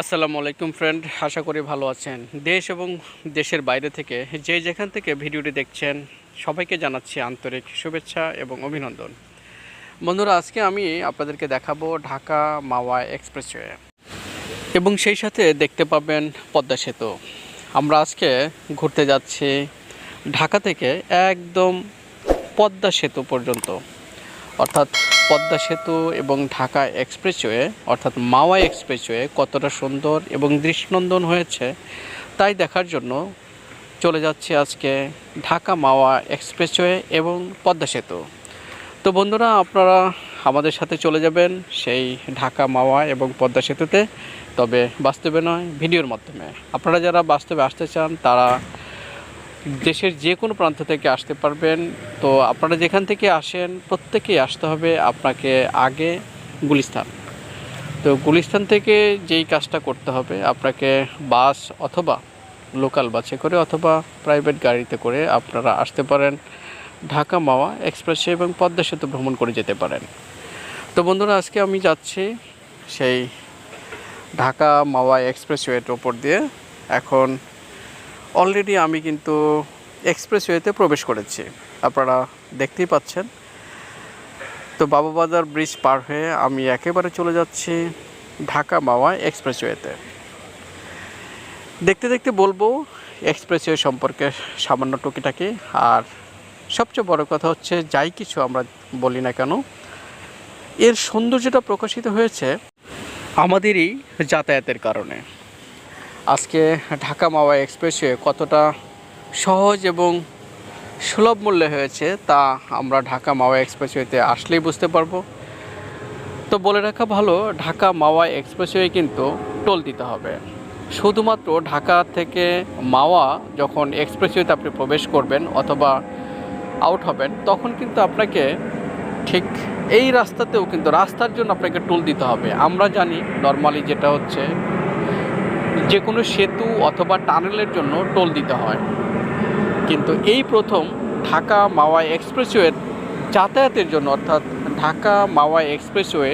আসসালামু আলাইকুম ফ্রেন্ড আশা করি ভালো আছেন। দেশ এবং দেশের বাইরে থেকে যে যেখান থেকে ভিডিওটি দেখছেন, সবাইকে জানাচ্ছি আন্তরিক শুভেচ্ছা এবং অভিনন্দন। বন্ধুরা, আজকে আমি আপনাদেরকে দেখাবো ঢাকা মাওয়া এক্সপ্রেসওয়ে। এবং সেই সাথে দেখতে পাবেন পদ্মা সেতু। আমরা আজকে ঘুরতে যাচ্ছি ঢাকা থেকে একদম পদ্মা সেতু পর্যন্ত। অর্থাৎ পদ্মা সেতু এবং ঢাকা এক্সপ্রেসওয়ে, অর্থাৎ মাওয়া এক্সপ্রেসওয়ে কতটা সুন্দর এবং দৃষ্টিনন্দন হয়েছে, তাই দেখার জন্য চলে যাচ্ছে আজকে ঢাকা মাওয়া এক্সপ্রেসওয়ে এবং পদ্মা সেতু। তো বন্ধুরা, আপনারা আমাদের সাথে চলে যাবেন সেই ঢাকা মাওয়া এবং পদ্মা সেতুতে, তবে বাস্তবে নয়, ভিডিওর মাধ্যমে। আপনারা যারা বাস্তবে আসতে চান, তারা দেশের যে কোনো প্রান্ত থেকে আসতে পারবেন। তো আপনারা যেখান থেকে আসেন, প্রত্যেকেই আসতে হবে আপনাকে আগে গুলিস্তান। তো গুলিস্তান থেকে যেই কাজটা করতে হবে, আপনাকে বাস অথবা লোকাল বাসে করে অথবা প্রাইভেট গাড়িতে করে আপনারা আসতে পারেন। ঢাকা মাওয়া এক্সপ্রেসে এবং পদ্মা সেতু ভ্রমণ করে যেতে পারেন। তো বন্ধুরা, আজকে আমি যাচ্ছি সেই ঢাকা মাওয়া এক্সপ্রেসওয়ের ওপর দিয়ে। এখন অলরেডি আমি কিন্তু এক্সপ্রেসওয়েতে প্রবেশ করেছি। আপনারা দেখতেই পাচ্ছেন। তো বাবুবাজার ব্রিজ পার হয়ে আমি একেবারে চলে যাচ্ছি ঢাকা মাওয়া এক্সপ্রেসওয়েতে দেখতে দেখতে বলব এক্সপ্রেসওয়ে সম্পর্কে সামান্য টুকিটাকি। আর সবচেয়ে বড় কথা হচ্ছে, যাই কিছু আমরা বলি না কেন, এর সৌন্দর্যটা প্রকাশিত হয়েছে আমাদেরই যাতায়াতের কারণে। আজকে ঢাকা মাওয়া এক্সপ্রেসওয়ে কতটা সহজ এবং সুলভ মূল্যে হয়েছে তা আমরা ঢাকা মাওয়া এক্সপ্রেসওয়েতে আসলেই বুঝতে পারব। তো বলে রাখা ভালো, ঢাকা মাওয়া এক্সপ্রেসওয়ে কিন্তু টোল দিতে হবে। শুধুমাত্র ঢাকা থেকে মাওয়া যখন এক্সপ্রেসওয়েতে আপনি প্রবেশ করবেন অথবা আউট হবেন, তখন কিন্তু আপনাকে ঠিক এই রাস্তাতেও কিন্তু রাস্তার জন্য আপনাকে টোল দিতে হবে। আমরা জানি, নর্মালি যেটা হচ্ছে যে কোনো সেতু অথবা টানেলের জন্য টোল দিতে হয়। কিন্তু এই প্রথম ঢাকা মাওয়া এক্সপ্রেসওয়ে যাতায়াতের জন্য, অর্থাৎ ঢাকা মাওয়া এক্সপ্রেসওয়ে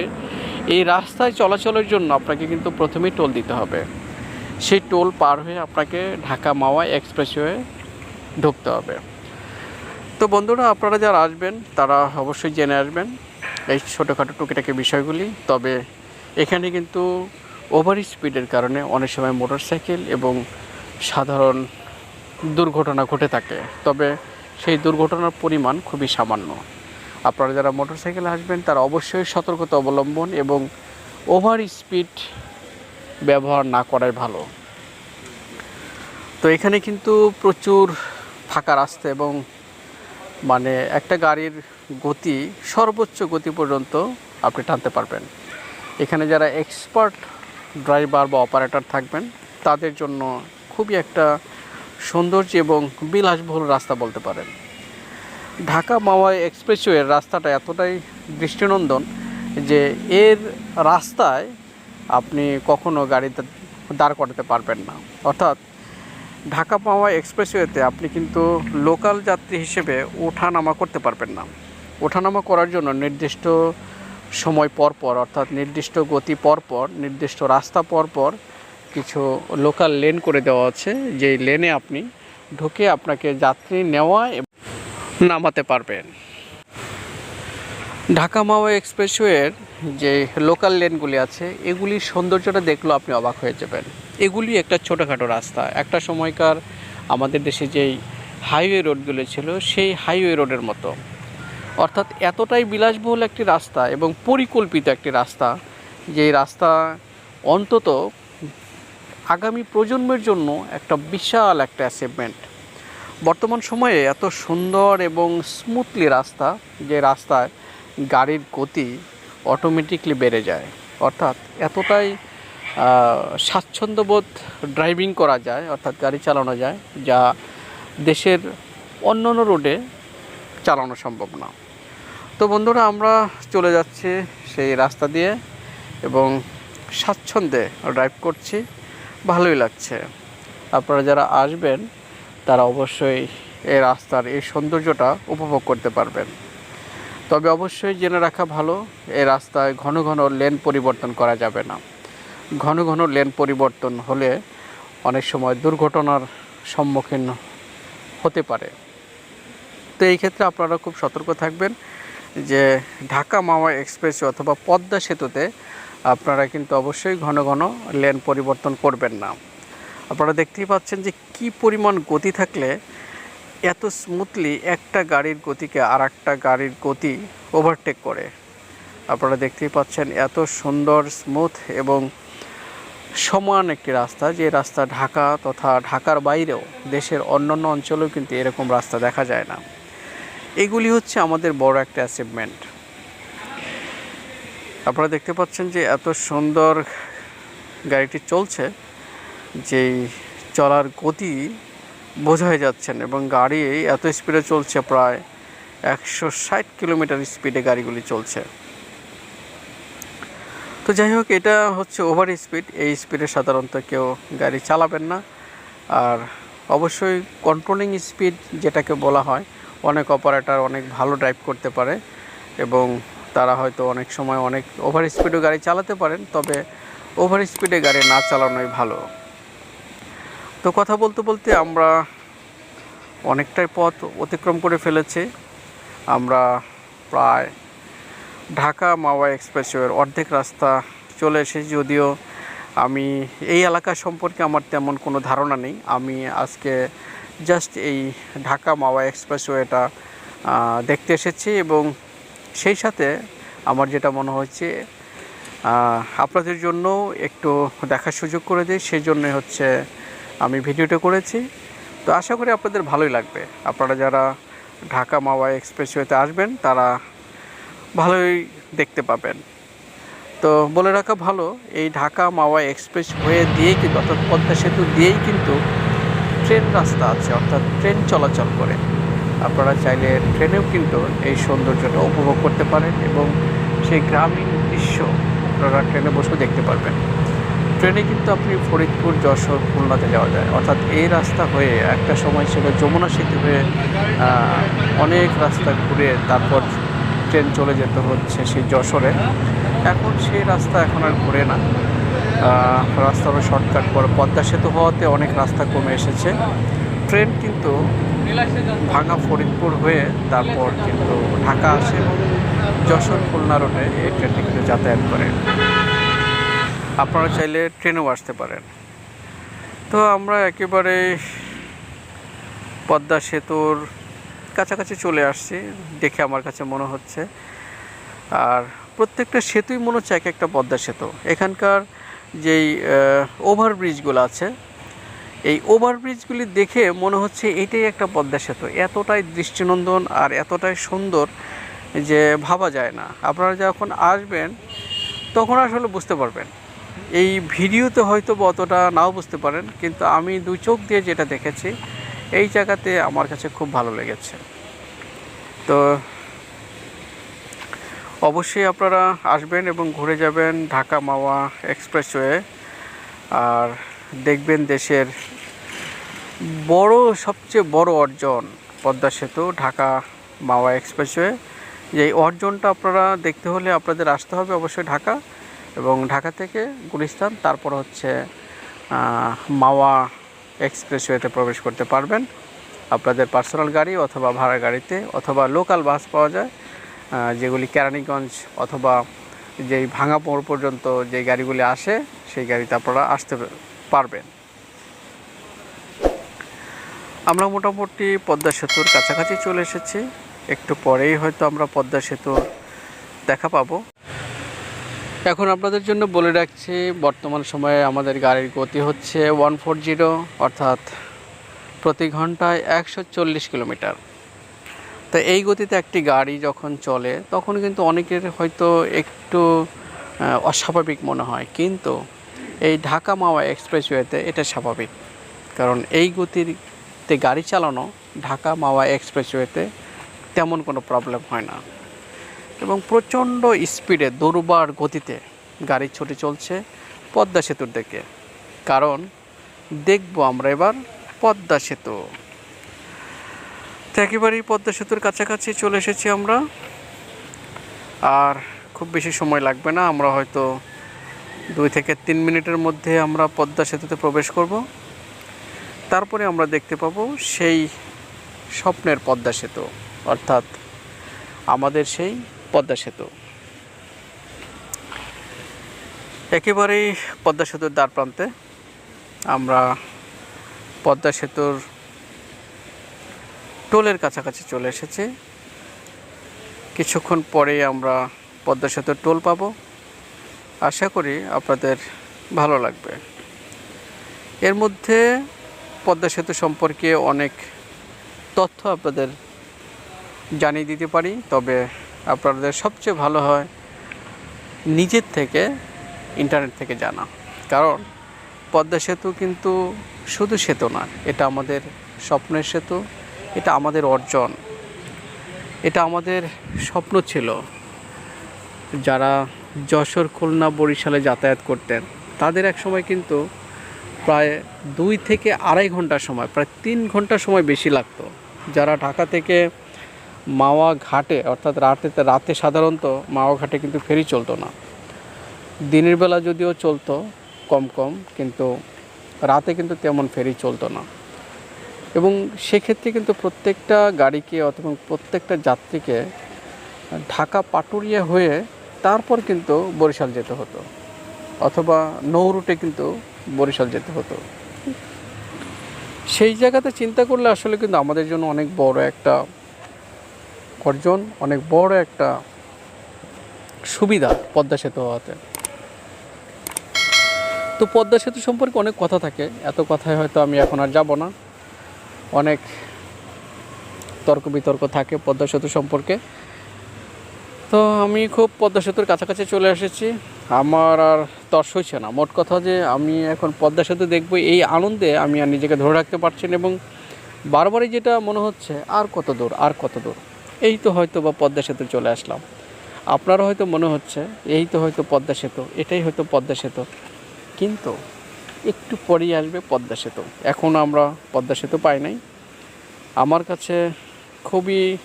এই রাস্তায় চলাচলের জন্য আপনাকে কিন্তু প্রথমেই টোল দিতে হবে। সেই টোল পার হয়ে আপনাকে ঢাকা মাওয়া এক্সপ্রেসওয়ে ঢুকতে হবে। তো বন্ধুরা, আপনারা যারা আসবেন, তারা অবশ্যই জেনে আসবেন এই ছোটোখাটো টুকিটাকি বিষয়গুলি। তবে এখানে কিন্তু ওভার স্পিডের কারণে অনেক সময় মোটরসাইকেল এবং সাধারণ দুর্ঘটনা ঘটে থাকে। তবে সেই দুর্ঘটনার পরিমাণ খুবই সামান্য। আপনারা যারা মোটরসাইকেলে আসবেন, তারা অবশ্যই সতর্কতা অবলম্বন এবং ওভার স্পিড ব্যবহার না করাই ভালো। তো এখানে কিন্তু প্রচুর ফাঁকা রাস্তা এবং মানে একটা গাড়ির গতি, সর্বোচ্চ গতি পর্যন্ত আপনি টানতে পারবেন। এখানে যারা এক্সপার্ট ড্রাইভার বা অপারেটর থাকবেন, তাদের জন্য খুবই একটা সৌন্দর্য এবং বিলাসবহুল রাস্তা বলতে পারেন। ঢাকা মাওয়া এক্সপ্রেসওয়ের রাস্তাটা এতটাই দৃষ্টিনন্দন যে এর রাস্তায় আপনি কখনো গাড়িতে দাঁড় করাতে পারবেন না। অর্থাৎ ঢাকা মাওয়া এক্সপ্রেসওয়েতে আপনি কিন্তু লোকাল যাত্রী হিসেবে ওঠানামা করতে পারবেন না। ওঠানামা করার জন্য নির্দিষ্ট সময় পর পর, অর্থাৎ নির্দিষ্ট গতি পর পর, নির্দিষ্ট রাস্তা পর পর কিছু লোকাল লেন করে দেওয়া আছে, যেই লেনে আপনি ঢুকে আপনাকে যাত্রী নেওয়া নামাতে পারবেন। ঢাকা মাওয়া এক্সপ্রেসওয়ের যে লোকাল লেনগুলি আছে এগুলির সৌন্দর্যটা দেখলেও আপনি অবাক হয়ে যাবেন। এগুলি একটা ছোটোখাটো রাস্তা। একটা সময়কার আমাদের দেশে যেই হাইওয়ে রোডগুলো ছিল, সেই হাইওয়ে রোডের মতো। অর্থাৎ এতটাই বিলাসবহুল একটি রাস্তা এবং পরিকল্পিত একটি রাস্তা যেই রাস্তা অন্তত আগামী প্রজন্মের জন্য একটা বিশাল একটা অ্যাচিভমেন্ট বর্তমান সময়ে এত সুন্দর এবং স্মুথলি রাস্তা যে রাস্তায় গাড়ির গতি অটোমেটিকলি বেড়ে যায়। অর্থাৎ এতটাই স্বাচ্ছন্দ্যবোধ ড্রাইভিং করা যায়, অর্থাৎ গাড়ি চালানো যায়, যা দেশের অন্য অন্য রোডে চালানো সম্ভব না। তো বন্ধুরা, আমরা চলে যাচ্ছি সেই রাস্তা দিয়ে এবং স্বাচ্ছন্দ্যে ড্রাইভ করছি। ভালোই লাগছে। আপনারা যারা আসবেন, তারা অবশ্যই এই রাস্তার এই সৌন্দর্যটা উপভোগ করতে পারবেন। তবে অবশ্যই জেনে রাখা ভালো, এই রাস্তায় ঘন ঘন লেন পরিবর্তন করা যাবে না। ঘন ঘন লেন পরিবর্তন হলে অনেক সময় দুর্ঘটনার সম্মুখীন হতে পারে। তো এই ক্ষেত্রে আপনারা খুব সতর্ক থাকবেন। যে ঢাকা মাওয়া এক্সপ্রেস অথবা পদ্মা সেতুতে আপনারা কিন্তু অবশ্যই ঘন ঘন লেন পরিবর্তন করবেন না। আপনারা দেখতেই পাচ্ছেন যে কি পরিমাণ গতি থাকলে এত স্মুথলি একটা গাড়ির গতিকে আর একটা গাড়ির গতি ওভারটেক করে। আপনারা দেখতেই পাচ্ছেন এত সুন্দর স্মুথ এবং সমান একটি রাস্তা, যে রাস্তা ঢাকা তথা ঢাকার বাইরেও দেশের অন্যান্য অঞ্চলেও কিন্তু এরকম রাস্তা দেখা যায় না। এগুলি হচ্ছে আমাদের বড় একটা অ্যাচিভমেন্ট আপনারা দেখতে পাচ্ছেন যে এত সুন্দর গাড়িটি চলছে, যেই চলার গতি বোঝাই যাচ্ছেন এবং গাড়ি এত স্পিডে চলছে প্রায় একশো ষাট কিলোমিটার স্পিডে গাড়িগুলি চলছে। তো যাই হোক, এটা হচ্ছে ওভার স্পিড এই স্পিডে সাধারণত কেউ গাড়ি চালাবেন না। আর অবশ্যই কন্ট্রোলিং স্পিড যেটাকে বলা হয় অনেক অপারেটার অনেক ভালো ড্রাইভ করতে পারে এবং তারা হয়তো অনেক সময় অনেক ওভার স্পিডও গাড়ি চালাতে পারেন, তবে ওভার স্পিডে গাড়ি না চালানোই ভালো। তো কথা বলতে বলতে আমরা অনেকটাই পথ অতিক্রম করে ফেলেছি। আমরা প্রায় ঢাকা মাওয়া এক্সপ্রেসওয়ের অর্ধেক রাস্তা চলে এসেছি, যদিও আমি এই এলাকা সম্পর্কে আমার তেমন কোনো ধারণা নেই। আমি আজকে জাস্ট এই ঢাকা মাওয়া এক্সপ্রেসওয়েটা দেখতে এসেছি এবং সেই সাথে আমার যেটা মনে হচ্ছে আপনাদের জন্য একটু দেখার সুযোগ করে দিই, সেই জন্যে হচ্ছে আমি ভিডিওটা করেছি। তো আশা করি আপনাদের ভালোই লাগবে। আপনারা যারা ঢাকা মাওয়া এক্সপ্রেসওয়েতে আসবেন, তারা ভালোই দেখতে পাবেন। তো বলে রাখা ভালো, এই ঢাকা মাওয়া এক্সপ্রেস হয়ে দিয়েই কিন্তু অর্থাৎ পদ্মা সেতু দিয়েই কিন্তু ট্রেন রাস্তা আছে, অর্থাৎ ট্রেন চলাচল করে। আপনারা চাইলে ট্রেনেও কিন্তু এই সৌন্দর্যটা উপভোগ করতে পারেন এবং সেই গ্রামীণ দৃশ্য আপনারা ট্রেনে বসেও দেখতে পারবেন। ট্রেনে কিন্তু আপনি ফরিদপুর, যশোর, খুলনাতে যাওয়া যায়। অর্থাৎ এই রাস্তা হয়ে একটা সময় ছিল যমুনা সেতু হয়ে অনেক রাস্তা ঘুরে তারপর ট্রেন চলে যেতে হচ্ছে সেই যশোরে। এখন সেই রাস্তা এখন আর ঘুরে না। আহ, রাস্তাটা শর্টকাট করে পদ্মা সেতু হওয়াতে অনেক রাস্তা কমে এসেছে। ট্রেন কিন্তু ভাঙা ফরিদপুর হয়ে তারপর কিন্তু ঢাকা আসে যশোর খুলনা রোডে এই ট্রেনটি কিন্তু যাতায়াত করে। আপনারা চাইলে ট্রেনেও আসতে পারেন। তো আমরা একেবারে পদ্মা সেতুর কাছাকাছি চলে আসছি দেখে আমার কাছে মনে হচ্ছে। আর প্রত্যেকটা সেতুই মনে হচ্ছে এক একটা পদ্মা সেতু। এখানকার যেই ওভারব্রিজগুলো আছে, এই ওভারব্রিজগুলি দেখে মনে হচ্ছে এটাই একটা পদ্মা সেতু। এতটাই দৃষ্টিনন্দন আর এতটাই সুন্দর যে ভাবা যায় না। আপনারা যখন আসবেন, তখন আসলে বুঝতে পারবেন। এই ভিডিওতে হয়তো অতটা নাও বুঝতে পারেন, কিন্তু আমি দুই চোখ দিয়ে যেটা দেখেছি, এই জায়গাতে আমার কাছে খুব ভালো লেগেছে। তো অবশ্যই আপনারা আসবেন এবং ঘুরে যাবেন ঢাকা মাওয়া এক্সপ্রেসওয়ে। আর দেখবেন দেশের বড়, সবচেয়ে বড় অর্জন পদ্মা সেতু, ঢাকা মাওয়া এক্সপ্রেসওয়ে। যে এই অর্জনটা আপনারা দেখতে হলে আপনাদের আসতে হবে অবশ্যই ঢাকা এবং ঢাকা থেকে গুলিস্তান, তারপর হচ্ছে মাওয়া এক্সপ্রেসওয়েতে প্রবেশ করতে পারবেন। আপনাদের পার্সোনাল গাড়ি অথবা ভাড়া গাড়িতে অথবা লোকাল বাস পাওয়া যায়। যেগুলি কেরানীগঞ্জ অথবা যেই ভাঙা মোড় পর্যন্ত যে গাড়িগুলি আসে, সেই গাড়িতে আপনারা আসতে পারবেন। আমরা মোটামুটি পদ্মা সেতুর কাছাকাছি চলে এসেছি। একটু পরেই হয়তো আমরা পদ্মা সেতুর দেখা পাবো। এখন আপনাদের জন্য বলে রাখছি, বর্তমান সময়ে আমাদের গাড়ির গতি হচ্ছে ওয়ান ফোর জিরো, অর্থাৎ প্রতি ঘন্টায় একশো চল্লিশ কিলোমিটার। তো এই গতিতে একটি গাড়ি যখন চলে, তখন কিন্তু অনেকের হয়তো একটু অস্বাভাবিক মনে হয়। কিন্তু এই ঢাকা মাওয়া এক্সপ্রেসওয়েতে এটা স্বাভাবিক। কারণ এই গতিতে গাড়ি চালানো ঢাকা মাওয়া এক্সপ্রেসওয়েতে তেমন কোনো প্রবলেম হয় না। এবং প্রচণ্ড স্পিডে দুর্বার গতিতে গাড়ি ছুটে চলছে পদ্মা সেতুর দিকে। কারণ দেখব আমরা এবার পদ্মা সেতু। তো একেবারেই পদ্মা সেতুর কাছাকাছি চলে এসেছি আমরা। আর খুব বেশি সময় লাগবে না, আমরা হয়তো দুই থেকে তিন মিনিটের মধ্যে আমরা পদ্মা সেতুতে প্রবেশ করব। তারপরে আমরা দেখতে পাবো সেই স্বপ্নের পদ্মা সেতু, অর্থাৎ আমাদের সেই পদ্মা সেতু। একেবারেই পদ্মা সেতুর দ্বার প্রান্তে আমরা পদ্মা সেতুর টোলের কাছাকাছি চলে এসেছে। কিছুক্ষণ পরেই আমরা পদ্মা সেতুর টোল পাবো। আশা করি আপনাদের ভালো লাগবে। এর মধ্যে পদ্মা সেতু সম্পর্কে অনেক তথ্য আপনাদের জানিয়ে দিতে পারি, তবে আপনাদের সবচেয়ে ভালো হয় নিজের থেকে ইন্টারনেট থেকে জানা। কারণ পদ্মা সেতু কিন্তু শুধু সেতু না, এটা আমাদের স্বপ্নের সেতু। এটা আমাদের অর্জন। এটা আমাদের স্বপ্ন ছিল। যারা যশোর, খুলনা, বরিশালে যাতায়াত করতেন, তাদের এক সময় কিন্তু প্রায় দুই থেকে আড়াই ঘণ্টা সময়, প্রায় তিন ঘণ্টা সময় বেশি লাগতো। যারা ঢাকা থেকে মাওয়া ঘাটে, অর্থাৎ রাতে রাতে সাধারণত মাওয়া ঘাটে কিন্তু ফেরি চলতো না। দিনের বেলা যদিও চলতো, কম কম, কিন্তু রাতে কিন্তু তেমন ফেরি চলতো না। এবং সেক্ষেত্রে কিন্তু প্রত্যেকটা গাড়িকে অথবা প্রত্যেকটা যাত্রীকে ঢাকা পাটুরিয়া হয়ে তারপর কিন্তু বরিশাল যেতে হতো। অথবা নৌ রুটে কিন্তু বরিশাল যেতে হতো। সেই জায়গাতে চিন্তা করলে আসলে কিন্তু আমাদের জন্য অনেক বড় একটা অর্জন অনেক বড় একটা সুবিধা পদ্মা সেতু হওয়াতে। তো পদ্মা সেতু সম্পর্কে অনেক কথা থাকে। এত কথায় হয়তো আমি এখন আর যাব না। অনেক তর্ক বিতর্ক থাকে পদ্মা সেতু সম্পর্কে। তো আমি খুব পদ্মা সেতুর কাছাকাছি চলে এসেছি। আমার আর তর্স হচ্ছে না। মোট কথা যে আমি এখন পদ্মা সেতু দেখব, এই আনন্দে আমি আর নিজেকে ধরে রাখতে পারছি না এবং বারবারই যেটা মনে হচ্ছে, আর কত দূর, আর কত দূর। এই তো হয়তো বা পদ্মা সেতু চলে আসলাম। আপনারও হয়তো মনে হচ্ছে, এই তো হয়তো পদ্মা সেতু, এটাই হয়তো পদ্মা সেতু। কিন্তু একটু পরেই আসবে পদ্মা সেতু। এখন আমরা পদ্মা সেতু পাই নাই। আমার কাছে খুবই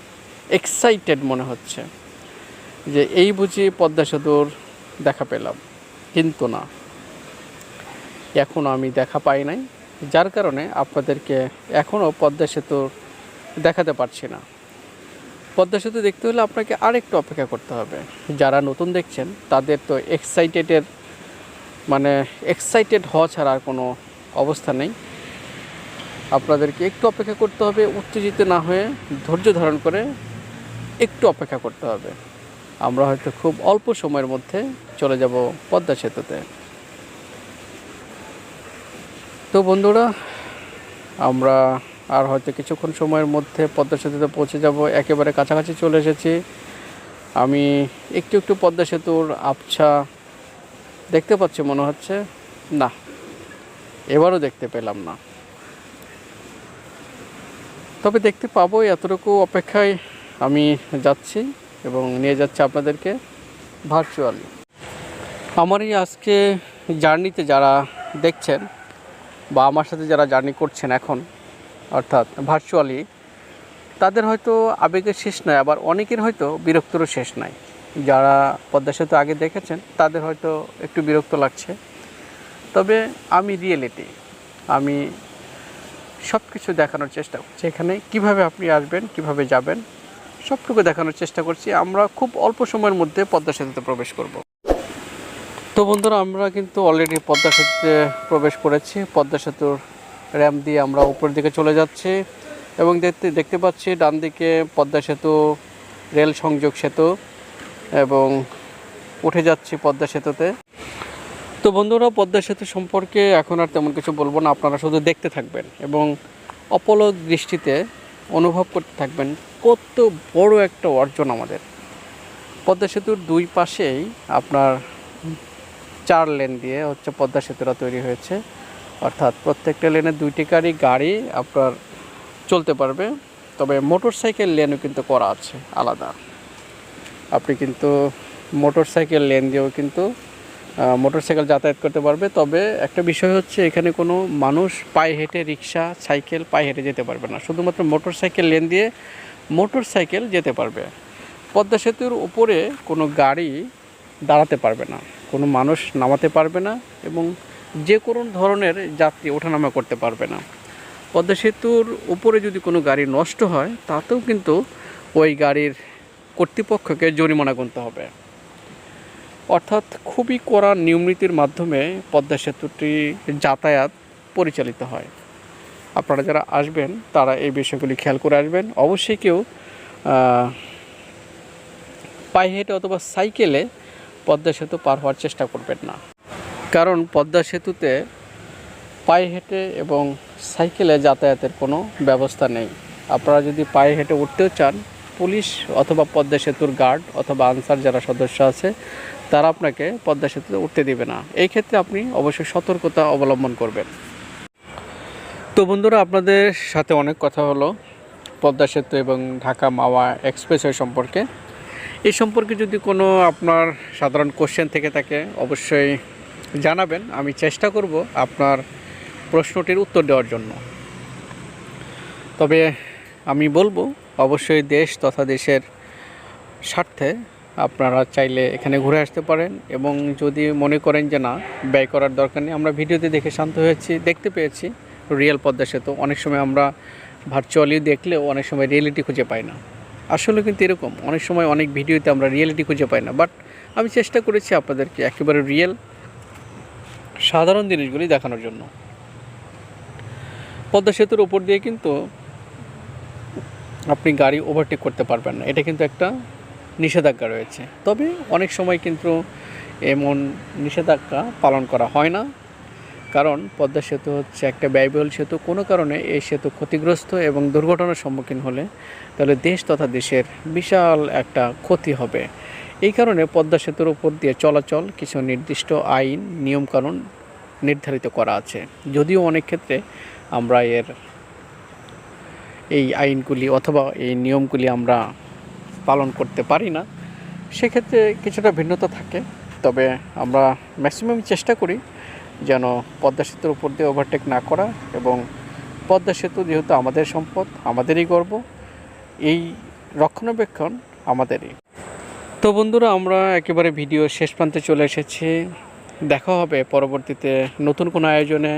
এক্সাইটেড মনে হচ্ছে যে এই বুঝি পদ্মা সেতুর দেখা পেলাম। কিন্তু না। এখনও আমি দেখা পাই নাই। যার কারণে আপনাদেরকে এখনও পদ্মা সেতুর দেখাতে পারছি না। পদ্মা সেতু দেখতে হলে আপনাকে আরেকটু অপেক্ষা করতে হবে। যারা নতুন দেখছেন, তাদের তো এক্সাইটেডের মানে এক্সাইটেড হওয়া ছাড়া আর কোনো অবস্থা নেই। আপনাদেরকে একটু অপেক্ষা করতে হবে, উত্তেজিত না হয়ে ধৈর্য ধারণ করে একটু অপেক্ষা করতে হবে। আমরা হয়তো খুব অল্প সময়ের মধ্যে চলে যাব পদ্মা সেতুতে। তো বন্ধুরা, আমরা আর হয়তো কিছুক্ষণ সময়ের মধ্যে পদ্মা সেতুতে পৌঁছে যাব, একেবারে কাছাকাছি চলে এসেছি। আমি একটু একটু পদ্মা সেতুর আবছা দেখতে পাচ্ছি, মনে হচ্ছে? না, এবারও দেখতে পেলাম না। তবে দেখতে পাবো এতটুকু অপেক্ষায় আমি যাচ্ছি এবং নিয়ে যাচ্ছি আপনাদেরকে ভার্চুয়ালি আমার এই আজকে জার্নিতে যারা দেখছেন বা আমার সাথে যারা জার্নি করছেন এখন, অর্থাৎ ভার্চুয়ালি তাদের হয়তো আবেগের শেষ নয় আবার অনেকের হয়তো বিরক্তরও শেষ নাই। যারা পদ্মা সেতু আগে দেখেছেন, তাদের হয়তো একটু বিরক্ত লাগছে। তবে আমি রিয়েলিটি আমি সব কিছু দেখানোর চেষ্টা করছি এখানে। কীভাবে আপনি আসবেন, কীভাবে যাবেন, সবটুকু দেখানোর চেষ্টা করছি। আমরা খুব অল্প সময়ের মধ্যে পদ্মা সেতুতে প্রবেশ করব। তো বন্ধুরা, আমরা কিন্তু অলরেডি পদ্মা সেতুতে প্রবেশ করেছি। পদ্মা সেতুর র্যাম দিয়ে আমরা উপরের দিকে চলে যাচ্ছি এবং দেখতে দেখতে পাচ্ছি ডান দিকে পদ্মা সেতু রেল সংযোগ সেতু। এবং উঠে যাচ্ছি পদ্মা সেতুতে। তো বন্ধুরা, পদ্মা সেতু সম্পর্কে এখন আর তেমন কিছু বলব না, আপনারা শুধু দেখতে থাকবেন এবং অপলক দৃষ্টিতে অনুভব করতে থাকবেন কত বড় একটা অর্জন আমাদের। পদ্মা সেতুর দুই পাশেই আপনার চার লেন দিয়ে হচ্ছে পদ্মা সেতুটা তৈরি হয়েছে। অর্থাৎ প্রত্যেকটা লেনে দুইটি গাড়ি গাড়ি আপনার চলতে পারবে, তবে মোটর সাইকেল লেনও কিন্তু করা আছে আলাদা। আপনি কিন্তু মোটর সাইকেল লেন দিয়েও কিন্তু মোটর সাইকেল যাতায়াত করতে পারবে। তবে একটা বিষয় হচ্ছে, এখানে কোনো মানুষ পায়ে হেঁটে রিক্সা, সাইকেল পায়ে হেঁটে যেতে পারবে না। শুধুমাত্র মোটর সাইকেল লেন দিয়ে মোটর সাইকেল যেতে পারবে। পদ্মা সেতুর উপরে কোনো গাড়ি দাঁড়াতে পারবে না। কোনো মানুষ নামাতে পারবে না এবং যে কোনো ধরনের যাত্রী ওঠানামা করতে পারবে না। পদ্মা সেতুর উপরে যদি কোনো গাড়ি নষ্ট হয়, তাতেও কিন্তু ওই গাড়ির কর্তৃপক্ষকে জরিমানা গুনতে হবে। অর্থাৎ খুবই কড়া নিয়মনীতির মাধ্যমে পদ্মা সেতুটি যাতায়াত পরিচালিত হয়। আপনারা যারা আসবেন, তারা এই বিষয়গুলি খেয়াল করে আসবেন। অবশ্যই কেউ পায়ে হেঁটে অথবা সাইকেলে পদ্মা সেতু পার হওয়ার চেষ্টা করবেন না। কারণ পদ্মা সেতুতে পায়ে হেঁটে এবং সাইকেলে যাতায়াতের কোনো ব্যবস্থা নেই। আপনারা যদি পায়ে হেঁটে উঠতেও চান পুলিশ অথবা পদ্মা সেতুর গার্ড অথবা আনসার যারা সদস্য আছে, তারা আপনাকে পদ্মা সেতুতে উঠতে দেবে না। এই ক্ষেত্রে আপনি অবশ্যই সতর্কতা অবলম্বন করবেন। তো বন্ধুরা, আপনাদের সাথে অনেক কথা হলো পদ্মা সেতু এবং ঢাকা মাওয়া এক্সপ্রেসওয়ে সম্পর্কে। এই সম্পর্কে যদি কোনো আপনার সাধারণ কোশ্চেন থেকে থাকে, অবশ্যই জানাবেন। আমি চেষ্টা করব আপনার প্রশ্নটির উত্তর দেওয়ার জন্য। তবে আমি বলব অবশ্যই দেশ তথা দেশের স্বার্থে আপনারা চাইলে এখানে ঘুরে আসতে পারেন এবং যদি মনে করেন যে না, ব্যয় করার দরকার নেই, আমরা ভিডিওতে দেখে শান্ত হয়েছি, দেখতে পেয়েছি। রিয়েল পদ্মা সেতু, অনেক সময় আমরা ভার্চুয়ালি দেখলেও অনেক সময় রিয়েলিটি খুঁজে পাই না। আসলে কিন্তু এরকম, অনেক সময় অনেক ভিডিওতে আমরা রিয়েলিটি খুঁজে পাই না। বাট আমি চেষ্টা করেছি আপনাদেরকে একেবারে রিয়েল সাধারণ জিনিসগুলি দেখানোর জন্য। পদ্মা সেতুর উপর দিয়ে কিন্তু আপনি গাড়ি ওভারটেক করতে পারবেন না। এটা কিন্তু একটা নিষেধাজ্ঞা রয়েছে। তবে অনেক সময় কিন্তু এমন নিষেধাজ্ঞা পালন করা হয় না। কারণ পদ্মা সেতু হচ্ছে একটা ব্যয়বহুল সেতু। কোনো কারণে এই সেতু ক্ষতিগ্রস্ত এবং দুর্ঘটনার সম্মুখীন হলে তাহলে দেশ তথা দেশের বিশাল একটা ক্ষতি হবে। এই কারণে পদ্মা সেতুর উপর দিয়ে চলাচল কিছু নির্দিষ্ট আইন, নিয়মকানুন নির্ধারিত করা আছে। যদিও অনেক ক্ষেত্রে আমরা এর এই আইনগুলি অথবা এই নিয়মগুলি আমরা পালন করতে পারি না। সেক্ষেত্রে কিছুটা ভিন্নতা থাকে। তবে আমরা ম্যাক্সিমাম চেষ্টা করি যেন পদ্মা সেতুর উপর দিয়ে ওভারটেক না করা এবং পদ্মা সেতু যেহেতু আমাদের সম্পদ, আমাদেরই গর্ব, এই রক্ষণাবেক্ষণ আমাদেরই। তো বন্ধুরা, আমরা একেবারে ভিডিও শেষ প্রান্তে চলে এসেছি। দেখা হবে পরবর্তীতে নতুন কোনো আয়োজনে।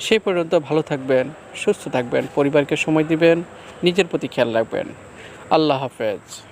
সেই পর্যন্ত ভালো থাকবেন, সুস্থ থাকবেন, পরিবারকে সময় দিবেন, নিজের প্রতি খেয়াল রাখবেন। আল্লাহ হাফেজ।